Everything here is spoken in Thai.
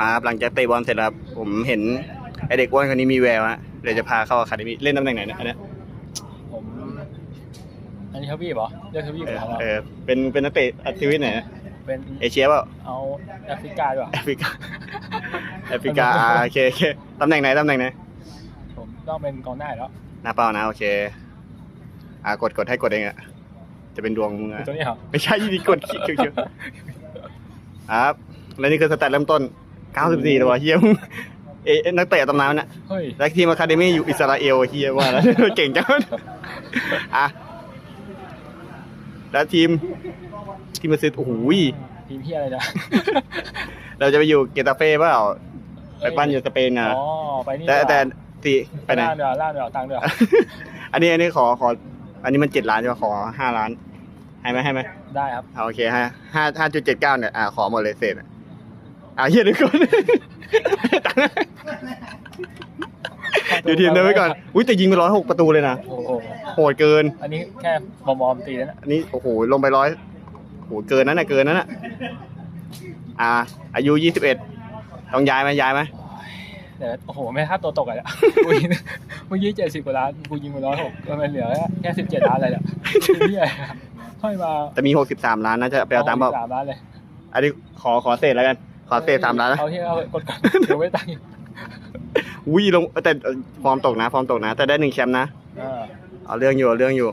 มาครับหลังจากเตะบอลเสร็จแล้วครับ ผมเห็นไอเด็กอ้วนคนนี้มีแววฮะเดี๋ยวจะพาเข้าอะคาเดมี่เล่นตำแหน่งไหนเนี่ยอันเนี้ยผมอันนี้ทวีปเหรอเรียกทวีปเอเหอรอเออเป็นเป็นนักเตะอาชีพไหนนะเป็นเอเชียเปล่าเอาแอฟริกาดีกว่าแอฟริกาแอฟริกาอ่าโอเคโอเคตำแหน่งไหนตำแหน่งไหนผมต้องเป็นกองหน้าอยู่แล้วหน้าเป้านะโอเคอ่ากดกดให้กดเองอะจะเป็นดวงมึงคืออะตัวนี้เหรอไม่ใช่ยี่ดีกดคิวคิวครับแล้วนี่คือสแตทเริ่มต้น 94 ตัวเฮียมึงเอะนักเตะตำนานน่ะเฮ้ยแล้วทีมอะคาเดมี่อยู่อิสราเอลเฮียว่าแล้ว เก่งจังอะแล้วทีมทีมมาซื้อโอ้โหยทีมพี่อะไรนะเราจะไปอยู่เกตาเฟ่เปล่าไปปั้นอยู่สเปนอะอ๋อไปนี่แต่ดีกว่าแต่ตีไปไหนล่างเดี๋ยวล่างเดี๋ยวตังค์เดี๋ยวอันนี้อันนี้ขอขอ อันนี้มันเจ็ดล้านใช่ไหมขอห้าล้านให้ไหมให้ไหมได้ครับเอาโอเคห้าห้าห้าจุดเจ็ดเก้าเนี่ยอ่าขอหมดเลยเศษ อะอ่าเฮียเดี๋ยวก่อนตังค์อยู่ทีมเดิมไว้ก่อน อุ้ยแต่ยิงไปร้อยหกประตูเลยนะโอ้โหโหดเกิน อันนี้แค่บอมบอมๆตีแล้วนะอันนี้โอ้โหลงไปร้อยโหเกินนั้นน่ะเกินนั้นน่ะอ่า อายุยี่สิบเอ็ดต้องย้ายไหมย้ายไหมเดี๋ยวโอ้โหไม่ถ้าตัวตกอะเนี่ยกูยิงเมื่อกี้เจ็ดสิบกว่าล้านกูยิงไปร้อยหกก็มันเหลือแค่สิบเจ็ดล้านอะไรเนี่ยทีมพี่อะไรอะค่อยมาแต่มีหกสิบสามล้านนะจะไปเอาตามเปล่าสามล้านเลยอันนี้ขอขอเศษแล้วกัน ขอเศษสามล้านนะเอาที่เอากดก่อนเดี๋ยวไม่ตังค์อีกอุ้ยลงแต่ฟอร์มตกนะฟอร์มตกนะ แต่ได้หนึ่งแชมป์นะอ่าเอาเรื่องอยู่เอาเรื่องอยู่